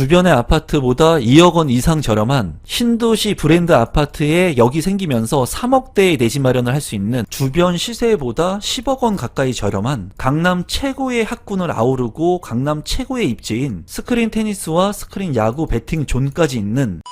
주변의 아파트보다 2억 원 이상 저렴한 신도시 브랜드 아파트에 여기 생기면서 3억대의 내지 마련을 할 수 있는 주변 시세보다 10억 원 가까이 저렴한 강남 최고의 학군을 아우르고 강남 최고의 입지인 스크린 테니스와 스크린 야구 배팅 존까지 있는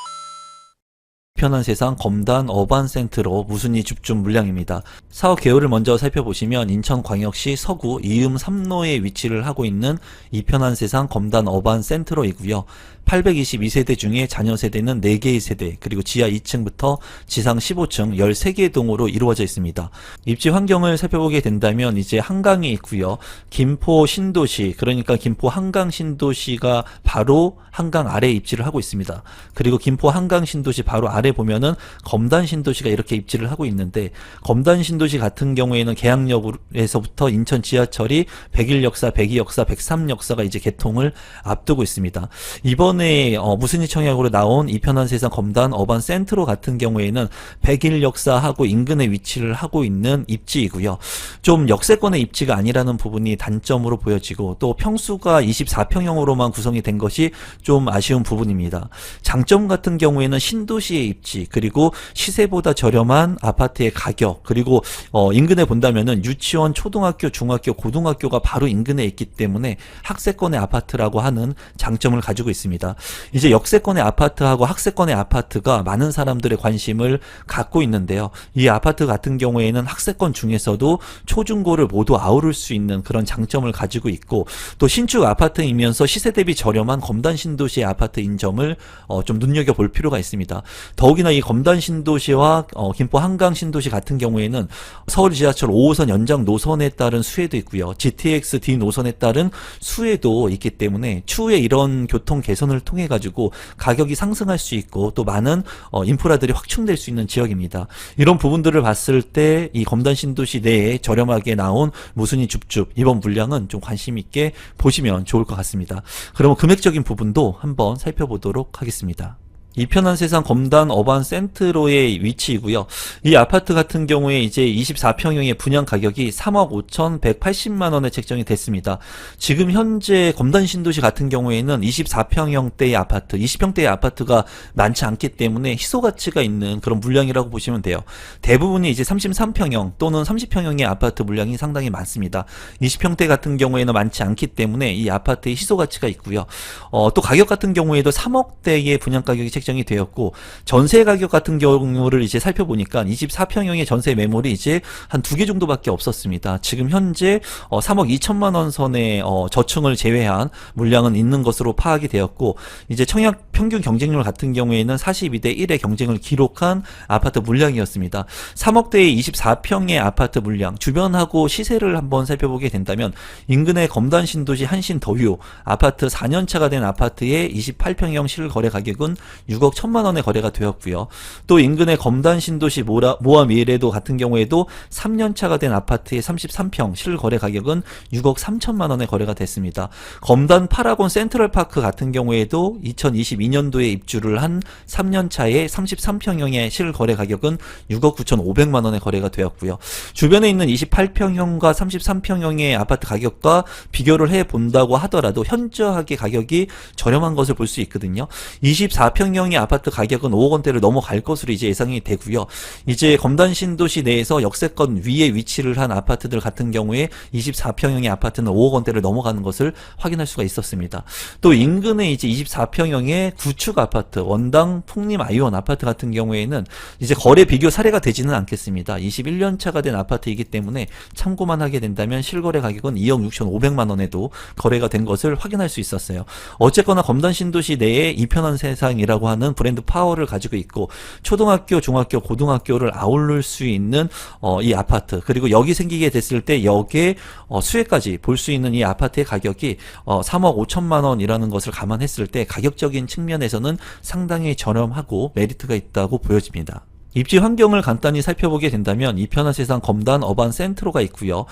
편한 세상 검단 어반 센트로 무순위 줍줍 물량입니다. 사업 개요를 먼저 살펴보시면 인천광역시 서구 이음 3로에 위치를 하고 있는 이편한 세상 검단 어반 센트로이고요. 822세대 중에 자녀 세대는 4개의 세대, 그리고 지하 2층부터 지상 15층 13개의 동으로 이루어져 있습니다. 입지 환경을 살펴보게 된다면 이제 한강이 있고요. 김포 신도시, 그러니까 김포 한강 신도시가 바로 한강 아래에 입지를 하고 있습니다. 그리고 김포 한강 신도시 바로 아래 보면은 검단 신도시가 이렇게 입지를 하고 있는데 검단 신도시 같은 경우에는 계양역에서부터 인천 지하철이 101 역사, 102 역사, 103 역사가 이제 개통을 앞두고 있습니다. 이번 에 어, 무슨 이 청약으로 나온 이편한 세상 검단 어반 센트로 같은 경우에는 101 역사하고 인근에 위치를 하고 있는 입지이고요. 좀 역세권의 입지가 아니라는 부분이 단점으로 보여지고 또 평수가 24평형으로만 구성이 된 것이 좀 아쉬운 부분입니다. 장점 같은 경우에는 신도시의 입지 그리고 시세보다 저렴한 아파트의 가격 그리고 어, 인근에 본다면은 유치원, 초등학교, 중학교, 고등학교가 바로 인근에 있기 때문에 학세권의 아파트라고 하는 장점을 가지고 있습니다. 이제 역세권의 아파트하고 학세권의 아파트가 많은 사람들의 관심을 갖고 있는데요. 이 아파트 같은 경우에는 학세권 중에서도 초중고를 모두 아우를 수 있는 그런 장점을 가지고 있고 또 신축 아파트이면서 시세 대비 저렴한 검단 신도시의 아파트인 점을 어, 좀 눈여겨 볼 필요가 있습니다. 더욱이나 이 검단 신도시와 어, 김포 한강 신도시 같은 경우에는 서울 지하철 5호선 연장 노선에 따른 수혜도 있고요. GTX D 노선에 따른 수혜도 있기 때문에 추후에 이런 교통 개선 을 통해 가지고 가격이 상승할 수 있고 또 많은 어, 인프라들이 확충될 수 있는 지역입니다. 이런 부분들을 봤을 때 이 검단 신도시 내에 저렴하게 나온 무순이 줍줍 이번 물량은 좀 관심 있게 보시면 좋을 것 같습니다. 그러면 금액적인 부분도 한번 살펴보도록 하겠습니다. 이 편한 세상 검단 어반 센트로의 위치이고요. 이 아파트 같은 경우에 이제 24평형의 분양 가격이 3억 5,180만 원에 책정이 됐습니다. 지금 현재 검단 신도시 같은 경우에는 24평형대의 아파트, 20평대의 아파트가 많지 않기 때문에 희소 가치가 있는 그런 물량이라고 보시면 돼요. 대부분이 이제 33평형 또는 30평형의 아파트 물량이 상당히 많습니다. 20평대 같은 경우에는 많지 않기 때문에 이 아파트의 희소 가치가 있고요. 어, 또 가격 같은 경우에도 3억대의 분양 가격이 책정 이 되었고 전세 가격 같은 경우를 이제 살펴보니까 24평형의 전세 매물이 이제 한 두 개 정도밖에 없었습니다. 지금 현재 어, 3억 2천만 원 선의 어, 저층을 제외한 물량은 있는 것으로 파악이 되었고 이제 청약 평균 경쟁률 같은 경우에는 42대 1의 경쟁을 기록한 아파트 물량이었습니다. 3억대의 24평의 아파트 물량 주변하고 시세를 한번 살펴보게 된다면 인근의 검단 신도시 한신 더유 아파트 4년차가 된 아파트의 28평형 실거래 가격은 6억 1천만 원에 거래가 되었고요. 또 인근의 검단 신도시 모아 미래도 같은 경우에도 3년 차가 된 아파트의 33평 실거래 가격은 6억 3천만 원에 거래가 됐습니다. 검단 파라곤 센트럴파크 같은 경우에도 2022년도에 입주를 한 3년 차의 33평형의 실거래 가격은 6억 9천5백만 원에 거래가 되었고요. 주변에 있는 28평형과 33평형의 아파트 가격과 비교를 해 본다고 하더라도 현저하게 가격이 저렴한 것을 볼 수 있거든요. 24평형 의 아파트 가격은 5억 원대를 넘어갈 것으로 이제 예상이 되고요. 이제 검단 신도시 내에서 역세권 위에 위치를 한 아파트들 같은 경우에 24평형의 아파트는 5억 원대를 넘어가는 것을 확인할 수가 있었습니다. 또 인근에 이제 24평형의 구축 아파트, 원당 풍림 아이원 아파트 같은 경우에는 이제 거래 비교 사례가 되지는 않겠습니다. 21년 차가 된 아파트이기 때문에 참고만 하게 된다면 실거래 가격은 2억 6천5백만 원에도 거래가 된 것을 확인할 수 있었어요. 어쨌거나 검단 신도시 내에 이편한 세상이라고 하는 브랜드 파워를 가지고 있고 초등학교, 중학교, 고등학교를 아울릴 수 있는 어, 이 아파트 그리고 여기 생기게 됐을 때 여기에 어, 수혜까지 볼 수 있는 이 아파트의 가격이 어, 3억 5천만 원이라는 것을 감안했을 때 가격적인 측면에서는 상당히 저렴하고 메리트가 있다고 보여집니다. 입지 환경을 간단히 살펴보게 된다면 이 편한 세상 검단 어반 센트로가 있고요.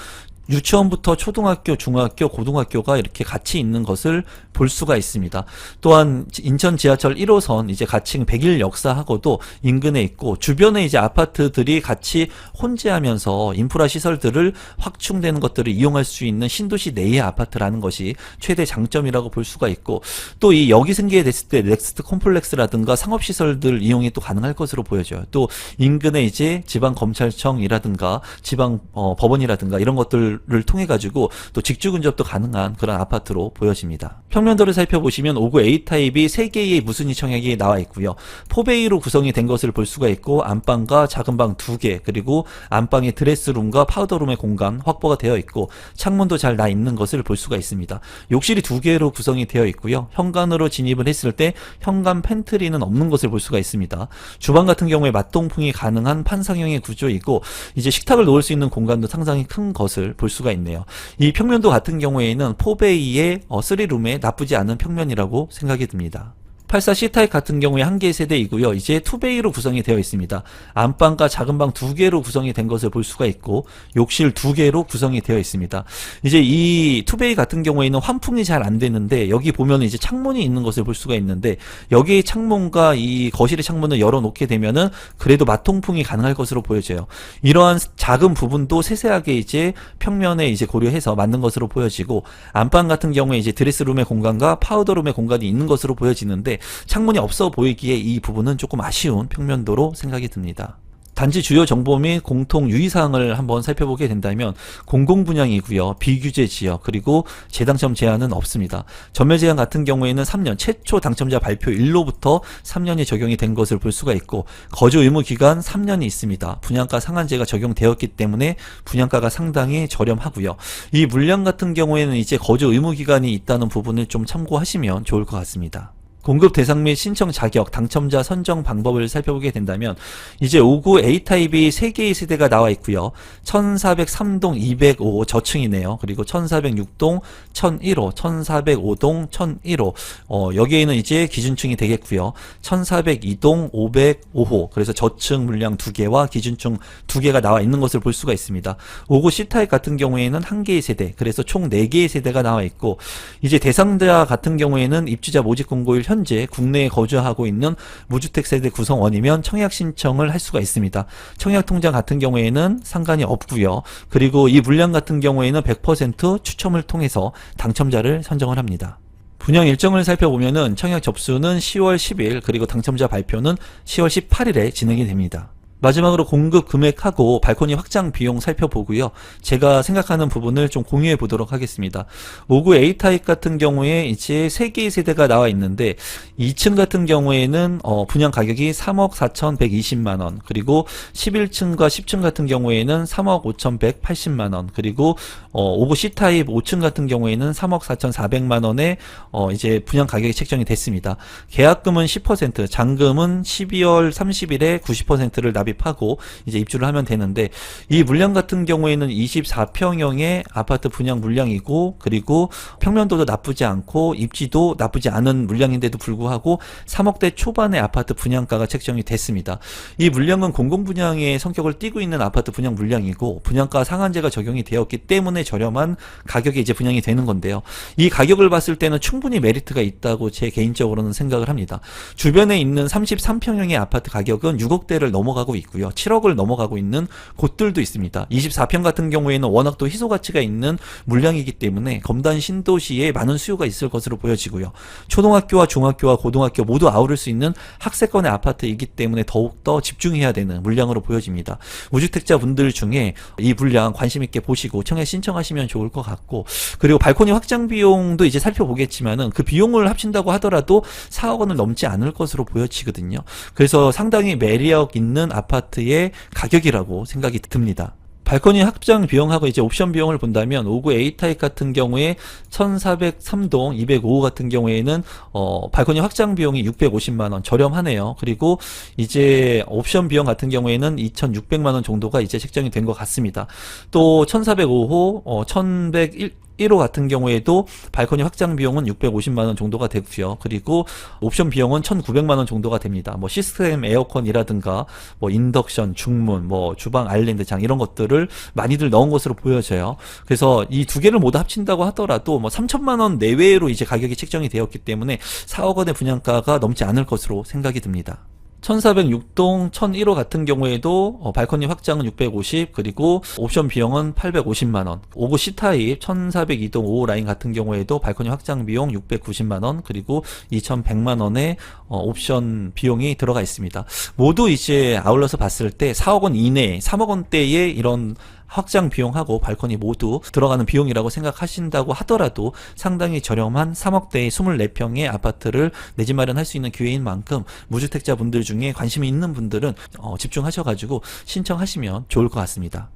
유치원부터 초등학교, 중학교, 고등학교가 이렇게 같이 있는 것을 볼 수가 있습니다. 또한 인천 지하철 1호선 이제 가칭 100일 역사하고도 인근에 있고 주변에 이제 아파트들이 같이 혼재하면서 인프라 시설들을 확충되는 것들을 이용할 수 있는 신도시 내의 아파트라는 것이 최대 장점이라고 볼 수가 있고 또 이 여기 생기게 됐을 때 넥스트 콤플렉스라든가 상업 시설들 이용이 또 가능할 것으로 보여져요. 또 인근에 이제 지방 검찰청이라든가 지방 어, 법원이라든가 이런 것들을 통해 가지고 또 직주 근접도 가능한 그런 아파트로 보여집니다. 평 면도를 살펴보시면 5구 A 타입이 3개의 무순위 청약이 나와 있고요. 포베이로 구성이 된 것을 볼 수가 있고 안방과 작은 방 2개 그리고 안방에 드레스룸과 파우더룸의 공간 확보가 되어 있고 창문도 잘 나 있는 것을 볼 수가 있습니다. 욕실이 2개로 구성이 되어 있고요. 현관으로 진입을 했을 때 현관 팬트리는 없는 것을 볼 수가 있습니다. 주방 같은 경우에 맞동풍이 가능한 판상형의 구조이고 이제 식탁을 놓을 수 있는 공간도 상당히 큰 것을 볼 수가 있네요. 이 평면도 같은 경우에는 포베이의 어, 3룸에 나쁘지 않은 평면이라고 생각이 듭니다. 84 C타입 같은 경우에 한 개의 세대이고요. 이제 투베이로 구성이 되어 있습니다. 안방과 작은 방 두 개로 구성이 된 것을 볼 수가 있고 욕실 두 개로 구성이 되어 있습니다. 이제 이 투베이 같은 경우에는 환풍이 잘 안 되는데 여기 보면 이제 창문이 있는 것을 볼 수가 있는데 여기 창문과 이 거실의 창문을 열어 놓게 되면은 그래도 맞통풍이 가능할 것으로 보여져요. 이러한 작은 부분도 세세하게 이제 평면에 이제 고려해서 만든 것으로 보여지고 안방 같은 경우에 이제 드레스룸의 공간과 파우더룸의 공간이 있는 것으로 보여지는데 창문이 없어 보이기에 이 부분은 조금 아쉬운 평면도로 생각이 듭니다. 단지 주요 정보 및 공통 유의사항을 한번 살펴보게 된다면 공공 분양이고요. 비규제 지역 그리고 재당첨 제한은 없습니다. 전매 제한 같은 경우에는 3년 최초 당첨자 발표 일로부터 3년이 적용이 된 것을 볼 수가 있고 거주 의무 기간 3년이 있습니다. 분양가 상한제가 적용되었기 때문에 분양가가 상당히 저렴하고요. 이 물량 같은 경우에는 이제 거주 의무 기간이 있다는 부분을 좀 참고하시면 좋을 것 같습니다. 공급 대상 및 신청 자격, 당첨자 선정 방법을 살펴보게 된다면 이제 59 A타입이 3개의 세대가 나와 있고요. 1403동 205 저층이네요. 그리고 1406동 1001호, 1405동 1001호 어, 여기에는 이제 기준층이 되겠고요. 1402동 505호 그래서 저층 물량 2개와 기준층 2개가 나와 있는 것을 볼 수가 있습니다. 59 C타입 같은 경우에는 1개의 세대 그래서 총 4개의 세대가 나와 있고 이제 대상자 같은 경우에는 입주자 모집 공고일 현재 국내에 거주하고 있는 무주택 세대 구성원이면 청약 신청을 할 수가 있습니다. 청약 통장 같은 경우에는 상관이 없고요. 그리고 이 물량 같은 경우에는 100% 추첨을 통해서 당첨자를 선정을 합니다. 분양 일정을 살펴보면은 청약 접수는 10월 10일 그리고 당첨자 발표는 10월 18일에 진행이 됩니다. 마지막으로 공급 금액하고 발코니 확장 비용 살펴보고요. 제가 생각하는 부분을 좀 공유해 보도록 하겠습니다. 59 A타입 같은 경우에 이제 3개의 세대가 나와 있는데 2층 같은 경우에는 어, 분양 가격이 3억 4,120만 원, 그리고 11층과 10층 같은 경우에는 3억 5,180만 원, 그리고 어, 59 C타입 5층 같은 경우에는 3억 4,400만 원에 어, 이제 분양 가격이 책정이 됐습니다. 계약금은 10%, 잔금은 12월 30일에 90%를 납 입하고 이제 입주를 하면 되는데 이 물량 같은 경우에는 24평형의 아파트 분양 물량이고 그리고 평면도도 나쁘지 않고 입지도 나쁘지 않은 물량인데도 불구하고 3억대 초반의 아파트 분양가가 책정이 됐습니다. 이 물량은 공공 분양의 성격을 띠고 있는 아파트 분양 물량이고 분양가 상한제가 적용이 되었기 때문에 저렴한 가격에 이제 분양이 되는 건데요. 이 가격을 봤을 때는 충분히 메리트가 있다고 제 개인적으로는 생각을 합니다. 주변에 있는 33평형의 아파트 가격은 6억대를 넘어가고 있고요. 7억을 넘어가고 있는 곳들도 있습니다. 24평 같은 경우에는 워낙 또 희소 가치가 있는 물량이기 때문에 검단 신도시에 많은 수요가 있을 것으로 보여지고요. 초등학교와 중학교와 고등학교 모두 아우를 수 있는 학세권의 아파트이기 때문에 더욱더 집중해야 되는 물량으로 보여집니다. 무주택자 분들 중에 이 물량 관심 있게 보시고 청약 신청하시면 좋을 것 같고 그리고 발코니 확장 비용도 이제 살펴보겠지만은 그 비용을 합친다고 하더라도 4억 원을 넘지 않을 것으로 보여지거든요. 그래서 상당히 매력 있는 아파트 의 가격이라고 생각이 듭니다. 발코니 확장 비용하고 이제 옵션 비용을 본다면 59 A 타입 같은 경우에 1403동 205호 같은 경우에는 어 발코니 확장 비용이 650만 원 저렴하네요. 그리고 이제 옵션 비용 같은 경우에는 2,600만 원 정도가 이제 책정이 된 것 같습니다. 또 1405호 어 1101 1호 같은 경우에도 발코니 확장 비용은 650만 원 정도가 되고요. 그리고 옵션 비용은 1,900만 원 정도가 됩니다. 뭐 시스템 에어컨이라든가 뭐 인덕션, 중문, 뭐 주방 아일랜드장 이런 것들을 많이들 넣은 것으로 보여져요. 그래서 이 두 개를 모두 합친다고 하더라도 뭐 3천만 원 내외로 이제 가격이 책정이 되었기 때문에 4억 원의 분양가가 넘지 않을 것으로 생각이 듭니다. 1406동 1001호 같은 경우에도 어, 발코니 확장은 650 그리고 옵션 비용은 850만원. 5구 C타입 1402동 5호 라인 같은 경우에도 발코니 확장 비용 690만원 그리고 2100만원의 어, 옵션 비용이 들어가 있습니다. 모두 이제 아울러서 봤을 때 4억 원 이내 3억 원대의 이런 확장 비용하고 발코니 모두 들어가는 비용이라고 생각하신다고 하더라도 상당히 저렴한 3억대의 24평의 아파트를 내 집 마련할 수 있는 기회인 만큼 무주택자분들 중에 관심이 있는 분들은 어, 집중하셔가지고 신청하시면 좋을 것 같습니다.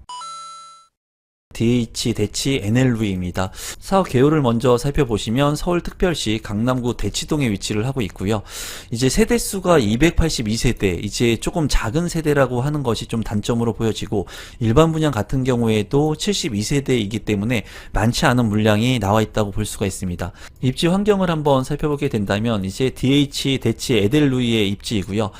DH 대치 NLV입니다. 사업 개요를 먼저 살펴보시면 서울특별시 강남구 대치동에 위치를 하고 있고요. 이제 세대 수가 282세대, 이제 조금 작은 세대라고 하는 것이 좀 단점으로 보여지고 일반 분양 같은 경우에도 72세대이기 때문에 많지 않은 물량이 나와 있다고 볼 수가 있습니다. 입지 환경을 한번 살펴보게 된다면 이제 DH 대치 에델루이의 입지이고요.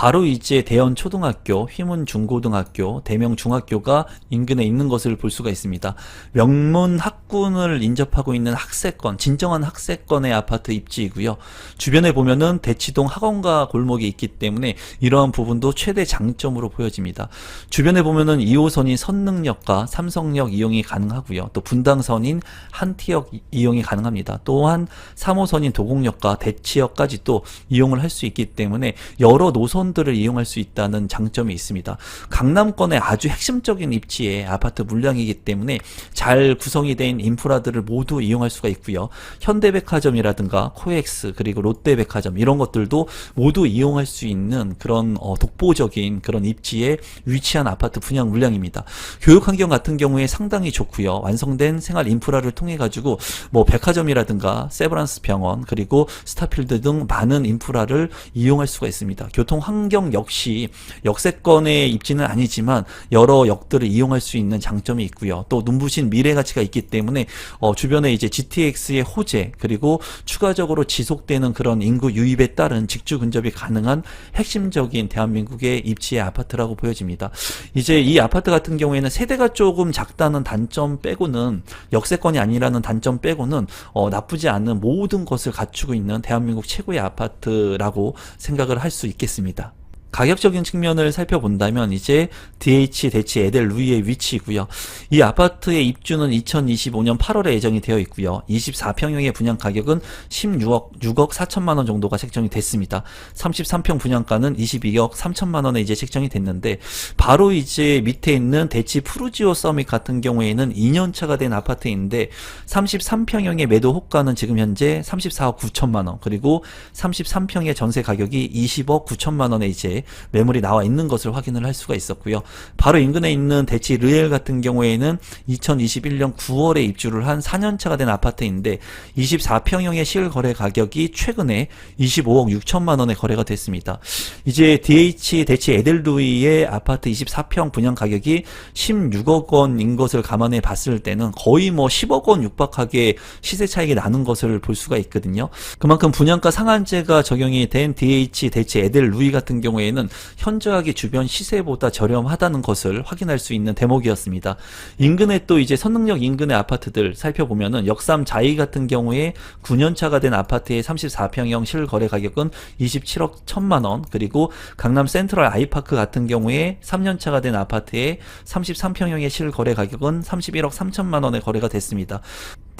바로 이제 대연 초등학교, 휘문 중고등학교, 대명 중학교가 인근에 있는 것을 볼 수가 있습니다. 명문 학군을 인접하고 있는 학세권, 진정한 학세권의 아파트 입지이고요. 주변에 보면은 대치동 학원가 골목이 있기 때문에 이러한 부분도 최대 장점으로 보여집니다. 주변에 보면은 2호선인 선능역과 삼성역 이용이 가능하고요. 또 분당선인 한티역 이- 이용이 가능합니다. 또한 3호선인 도곡역과 대치역까지 또 이용을 할 수 있기 때문에 여러 노선 들을 이용할 수 있다는 장점이 있습니다. 강남권의 아주 핵심적인 입지에 아파트 물량이기 때문에 잘 구성이 된 인프라들을 모두 이용할 수가 있고요. 현대백화점이라든가 코엑스 그리고 롯데백화점 이런 것들도 모두 이용할 수 있는 그런 어, 독보적인 그런 입지에 위치한 아파트 분양 물량입니다. 교육 환경 같은 경우에 상당히 좋고요. 완성된 생활 인프라를 통해 가지고 뭐 백화점이라든가 세브란스 병원 그리고 스타필드 등 많은 인프라를 이용할 수가 있습니다. 교통 환경 역시 역세권의 입지는 아니지만 여러 역들을 이용할 수 있는 장점이 있고요. 또 눈부신 미래 가치가 있기 때문에 어, 주변에 이제 GTX의 호재 그리고 추가적으로 지속되는 그런 인구 유입에 따른 직주 근접이 가능한 핵심적인 대한민국의 입지의 아파트라고 보여집니다. 이제 이 아파트 같은 경우에는 세대가 조금 작다는 단점 빼고는 역세권이 아니라는 단점 빼고는 어, 나쁘지 않은 모든 것을 갖추고 있는 대한민국 최고의 아파트라고 생각을 할 수 있겠습니다. 가격적인 측면을 살펴본다면 이제 DH 대치 에델 루이의 위치이고요. 이 아파트의 입주는 2025년 8월에 예정이 되어 있고요. 24평형의 분양 가격은 16억 6억 4천만 원 정도가 책정이 됐습니다. 33평 분양가는 22억 3천만 원에 이제 책정이 됐는데 바로 이제 밑에 있는 대치 푸르지오 서밋 같은 경우에는 2년 차가 된 아파트인데 33평형의 매도 호가는 지금 현재 34억 9천만 원 그리고 33평의 전세 가격이 20억 9천만 원에 이제 매물이 나와 있는 것을 확인을 할 수가 있었고요. 바로 인근에 있는 대치 르엘 같은 경우에는 2021년 9월에 입주를 한 4년 차가 된 아파트인데 24평형의 실거래 가격이 최근에 25억 6천만 원에 거래가 됐습니다. 이제 DH 대치 에델루이의 아파트 24평 분양 가격이 16억 원인 것을 감안해 봤을 때는 거의 뭐 10억 원 육박하게 시세 차익이 나는 것을 볼 수가 있거든요. 그만큼 분양가 상한제가 적용이 된 DH 대치 에델루이 같은 경우에는 현저하게 주변 시세보다 저렴하다는 것을 확인할 수 있는 대목이었습니다. 인근에 또 이제 선능력 인근의 아파트들 살펴보면은 역삼 자이 같은 경우에 9년차가 된 아파트의 34평형 실거래 가격은 27억 1천만 원 그리고 강남 센트럴 아이파크 같은 경우에 3년차가 된 아파트의 33평형의 실거래 가격은 31억 3천만 원에 거래가 됐습니다.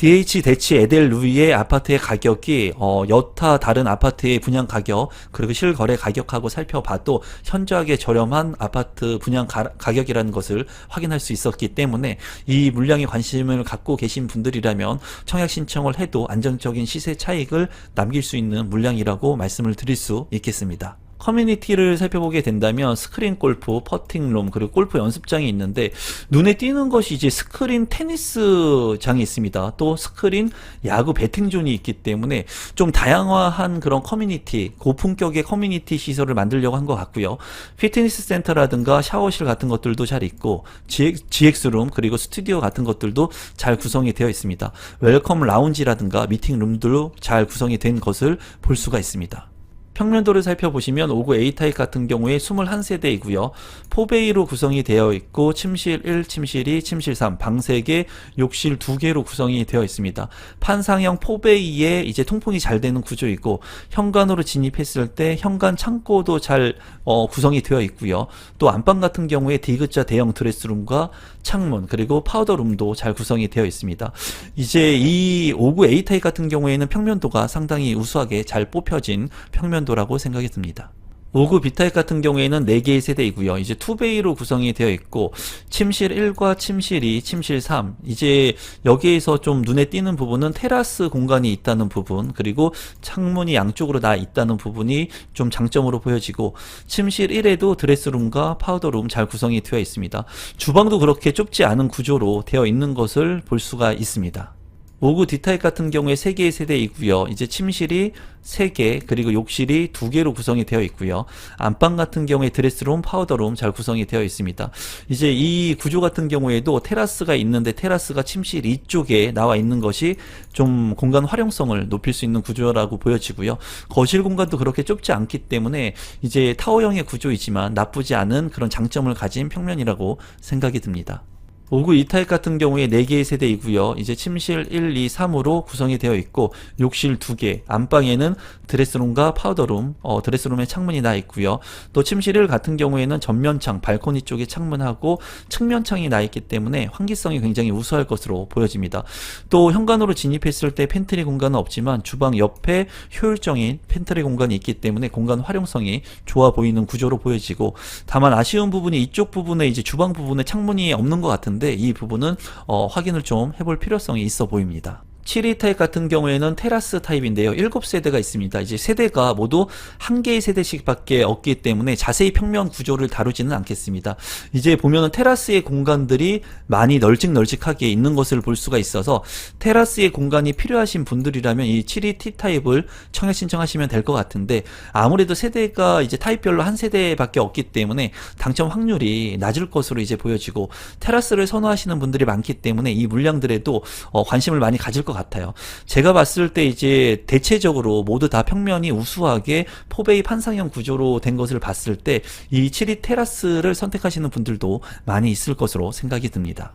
DH 대치 에델 루이의 아파트의 가격이 어, 여타 다른 아파트의 분양 가격 그리고 실거래 가격하고 살펴봐도 현저하게 저렴한 아파트 분양 가, 가격이라는 것을 확인할 수 있었기 때문에 이 물량에 관심을 갖고 계신 분들이라면 청약 신청을 해도 안정적인 시세 차익을 남길 수 있는 물량이라고 말씀을 드릴 수 있겠습니다. 커뮤니티를 살펴보게 된다면 스크린 골프, 퍼팅룸, 그리고 골프 연습장이 있는데 눈에 띄는 것이 이제 스크린 테니스장이 있습니다. 또 스크린 야구 배팅존이 있기 때문에 좀 다양화한 그런 커뮤니티, 고품격의 커뮤니티 시설을 만들려고 한 것 같고요. 피트니스 센터라든가 샤워실 같은 것들도 잘 있고 GX룸 그리고 스튜디오 같은 것들도 잘 구성이 되어 있습니다. 웰컴 라운지라든가 미팅룸들도 잘 구성이 된 것을 볼 수가 있습니다. 평면도를 살펴보시면 59 A타입 같은 경우에 21세대이고요. 포베이로 구성이 되어 있고 침실 1, 침실 2, 침실 3, 방 3개, 욕실 2개로 구성이 되어 있습니다. 판상형 포베이에 이제 통풍이 잘 되는 구조이고 현관으로 진입했을 때 현관 창고도 잘 어, 구성이 되어 있고요. 또 안방 같은 경우에 디귿자 대형 드레스룸과 창문 그리고 파우더룸도 잘 구성이 되어 있습니다. 이제 이59 A타입 같은 경우에는 평면도가 상당히 우수하게 잘 뽑혀진 평면도라고 생각이 듭니다. 59 B타입 같은 경우에는 4개의 세대이고요. 이제 2베이로 구성이 되어 있고 침실 1과 침실 2, 침실 3 이제 여기에서 좀 눈에 띄는 부분은 테라스 공간이 있다는 부분 그리고 창문이 양쪽으로 나 있다는 부분이 좀 장점으로 보여지고 침실 1에도 드레스룸과 파우더룸 잘 구성이 되어 있습니다. 주방도 그렇게 좁지 않은 구조로 되어 있는 것을 볼 수가 있습니다. 59 D타입 같은 경우에 3개의 세대이고요. 이제 침실이 3개 그리고 욕실이 2개로 구성이 되어 있고요. 안방 같은 경우에 드레스룸, 파우더룸 잘 구성이 되어 있습니다. 이제 이 구조 같은 경우에도 테라스가 있는데 테라스가 침실 이쪽에 나와 있는 것이 좀 공간 활용성을 높일 수 있는 구조라고 보여지고요. 거실 공간도 그렇게 좁지 않기 때문에 이제 타워형의 구조이지만 나쁘지 않은 그런 장점을 가진 평면이라고 생각이 듭니다. 59 E타입 같은 경우에 4개의 세대이고요. 이제 침실 1, 2, 3으로 구성이 되어 있고 욕실 2개, 안방에는 드레스룸과 파우더룸, 어, 드레스룸에 창문이 나 있고요. 또 침실 1 같은 경우에는 전면창, 발코니 쪽에 창문하고 측면창이 나 있기 때문에 환기성이 굉장히 우수할 것으로 보여집니다. 또 현관으로 진입했을 때 팬트리 공간은 없지만 주방 옆에 효율적인 팬트리 공간이 있기 때문에 공간 활용성이 좋아 보이는 구조로 보여지고 다만 아쉬운 부분이 이쪽 부분에 이제 주방 부분에 창문이 없는 것 같은데 이 부분은 어, 확인을 좀 해볼 필요성이 있어 보입니다. 7위 타입 같은 경우에는 테라스 타입인데요. 7세대가 있습니다. 이제 세대가 모두 한 개의 세대씩 밖에 없기 때문에 자세히 평면 구조를 다루지는 않겠습니다. 이제 보면은 테라스의 공간들이 많이 널찍널찍하게 있는 것을 볼 수가 있어서 테라스의 공간이 필요하신 분들이라면 이 7위 T 타입을 청약 신청하시면 될 것 같은데 아무래도 세대가 이제 타입별로 한 세대밖에 없기 때문에 당첨 확률이 낮을 것으로 이제 보여지고 테라스를 선호하시는 분들이 많기 때문에 이 물량들에도 어, 관심을 많이 가질 것 같아요. 제가 봤을 때 이제 대체적으로 모두 다 평면이 우수하게 포베이 판상형 구조로 된 것을 봤을 때 이 7위 테라스를 선택하시는 분들도 많이 있을 것으로 생각이 듭니다.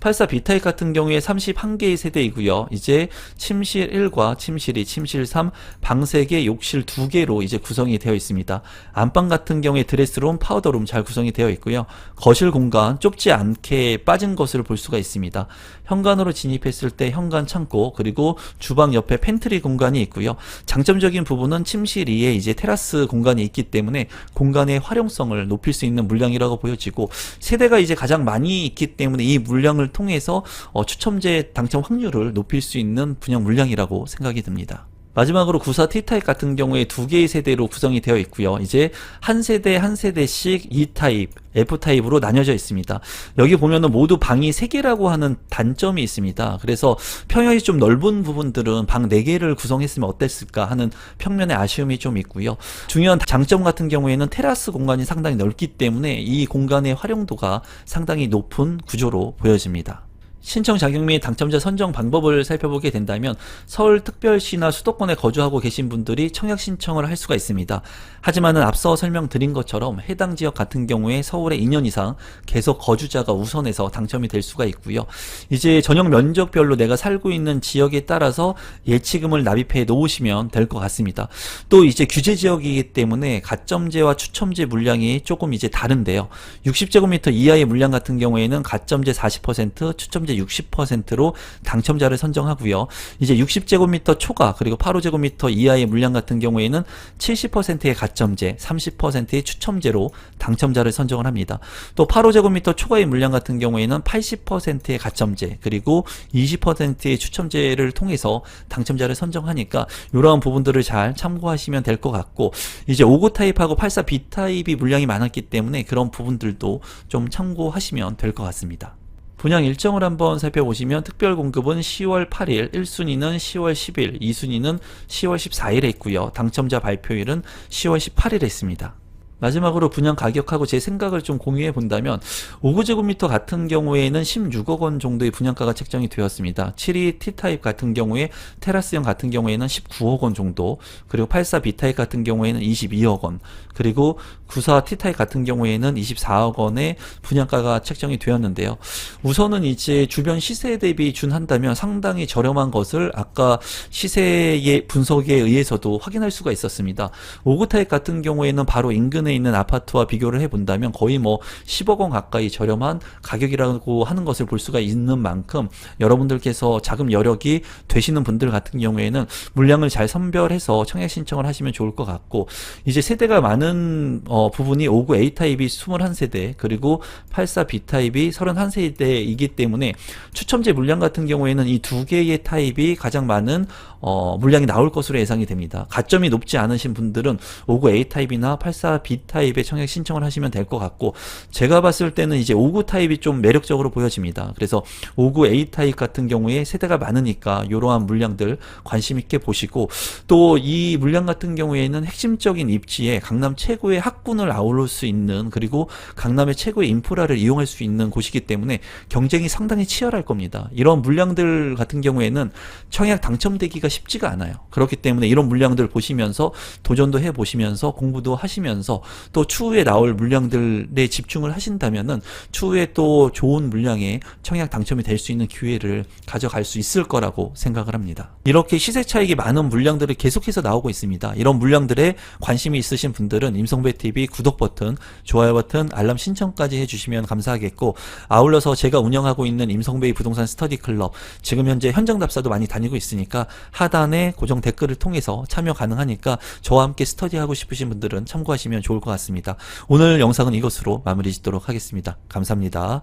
84 B타입 같은 경우에 31개의 세대이고요. 이제 침실 1과 침실 2, 침실 3, 방 3개, 욕실 2개로 이제 구성이 되어 있습니다. 안방 같은 경우에 드레스룸, 파우더룸 잘 구성이 되어 있고요. 거실 공간 좁지 않게 빠진 것을 볼 수가 있습니다. 현관으로 진입했을 때 현관 창고 그리고 주방 옆에 팬트리 공간이 있고요. 장점적인 부분은 침실 2에 이제 테라스 공간이 있기 때문에 공간의 활용성을 높일 수 있는 물량이라고 보여지고 세대가 이제 가장 많이 있기 때문에 이 물량을 통해서 어, 추첨제 당첨 확률을 높일 수 있는 분양 물량이라고 생각이 듭니다. 마지막으로 94 T타입 같은 경우에 두 개의 세대로 구성이 되어 있고요. 이제 한 세대 한 세대씩 E타입, F타입으로 나뉘어져 있습니다. 여기 보면은 모두 방이 3개라고 하는 단점이 있습니다. 그래서 평형이 좀 넓은 부분들은 방 4개를 구성했으면 어땠을까 하는 평면의 아쉬움이 좀 있고요. 중요한 장점 같은 경우에는 테라스 공간이 상당히 넓기 때문에 이 공간의 활용도가 상당히 높은 구조로 보여집니다. 신청 자격 및 당첨자 선정 방법을 살펴보게 된다면 서울특별시나 수도권에 거주하고 계신 분들이 청약 신청을 할 수가 있습니다. 하지만은 앞서 설명드린 것처럼 해당 지역 같은 경우에 서울에 2년 이상 계속 거주자가 우선해서 당첨이 될 수가 있고요. 이제 전용 면적별로 내가 살고 있는 지역에 따라서 예치금을 납입해 놓으시면 될 것 같습니다. 또 이제 규제 지역이기 때문에 가점제와 추첨제 물량이 조금 이제 다른데요. 60제곱미터 이하의 물량 같은 경우에는 가점제 40%, 추첨제 50%, 60%로 당첨자를 선정하고요. 이제 60제곱미터 초과 그리고 85제곱미터 이하의 물량 같은 경우에는 70%의 가점제, 30%의 추첨제로 당첨자를 선정을 합니다. 또 85제곱미터 초과의 물량 같은 경우에는 80%의 가점제 그리고 20%의 추첨제를 통해서 당첨자를 선정하니까 이러한 부분들을 잘 참고하시면 될 것 같고 이제 59 타입하고 84 B 타입이 물량이 많았기 때문에 그런 부분들도 좀 참고하시면 될 것 같습니다. 분양 일정을 한번 살펴보시면 특별 공급은 10월 8일, 1순위는 10월 10일, 2순위는 10월 14일에 있고요. 당첨자 발표일은 10월 18일에 있습니다. 마지막으로 분양 가격하고 제 생각을 좀 공유해 본다면 5구제곱미터 같은 경우에는 16억 원 정도의 분양가가 책정이 되었습니다. 72 T타입 같은 경우에 테라스형 같은 경우에는 19억 원 정도 그리고 84 B타입 같은 경우에는 22억 원 그리고 94 T타입 같은 경우에는 24억 원의 분양가가 책정이 되었는데요. 우선은 이제 주변 시세 대비 준한다면 상당히 저렴한 것을 아까 시세의 분석에 의해서도 확인할 수가 있었습니다. 5구 타입 같은 경우에는 바로 인근 에 있는 아파트와 비교를 해본다면 거의 뭐 10억 원 가까이 저렴한 가격이라고 하는 것을 볼 수가 있는 만큼 여러분들께서 자금 여력이 되시는 분들 같은 경우에는 물량을 잘 선별해서 청약 신청을 하시면 좋을 것 같고 이제 세대가 많은 어, 부분이 59 A 타입이 21세대 그리고 84 B 타입이 31세대이기 때문에 추첨제 물량 같은 경우에는 이 두 개의 타입이 가장 많은 어, 물량이 나올 것으로 예상이 됩니다. 가점이 높지 않으신 분들은 59 A 타입이나 84 B 타입의 청약 신청을 하시면 될 것 같고 제가 봤을 때는 이제 59 타입이 좀 매력적으로 보여집니다. 그래서 59 A 타입 같은 경우에 세대가 많으니까 이러한 물량들 관심 있게 보시고 또 이 물량 같은 경우에는 핵심적인 입지에 강남 최고의 학군을 아우를 수 있는 그리고 강남의 최고의 인프라를 이용할 수 있는 곳이기 때문에 경쟁이 상당히 치열할 겁니다. 이런 물량들 같은 경우에는 청약 당첨되기가 쉽지가 않아요. 그렇기 때문에 이런 물량들 보시면서 도전도 해 보시면서 공부도 하시면서 또 추후에 나올 물량들에 집중을 하신다면은 추후에 또 좋은 물량에 청약 당첨이 될 수 있는 기회를 가져갈 수 있을 거라고 생각을 합니다. 이렇게 시세 차익이 많은 물량들이 계속해서 나오고 있습니다. 이런 물량들에 관심이 있으신 분들은 임성배 TV 구독 버튼, 좋아요 버튼, 알람 신청까지 해주시면 감사하겠고 아울러서 제가 운영하고 있는 임성배의 부동산 스터디 클럽 지금 현재 현장 답사도 많이 다니고 있으니까 하단에 고정 댓글을 통해서 참여 가능하니까 저와 함께 스터디하고 싶으신 분들은 참고하시면 좋을 것 같습니다. 오늘 영상은 이것으로 마무리 짓도록 하겠습니다. 감사합니다.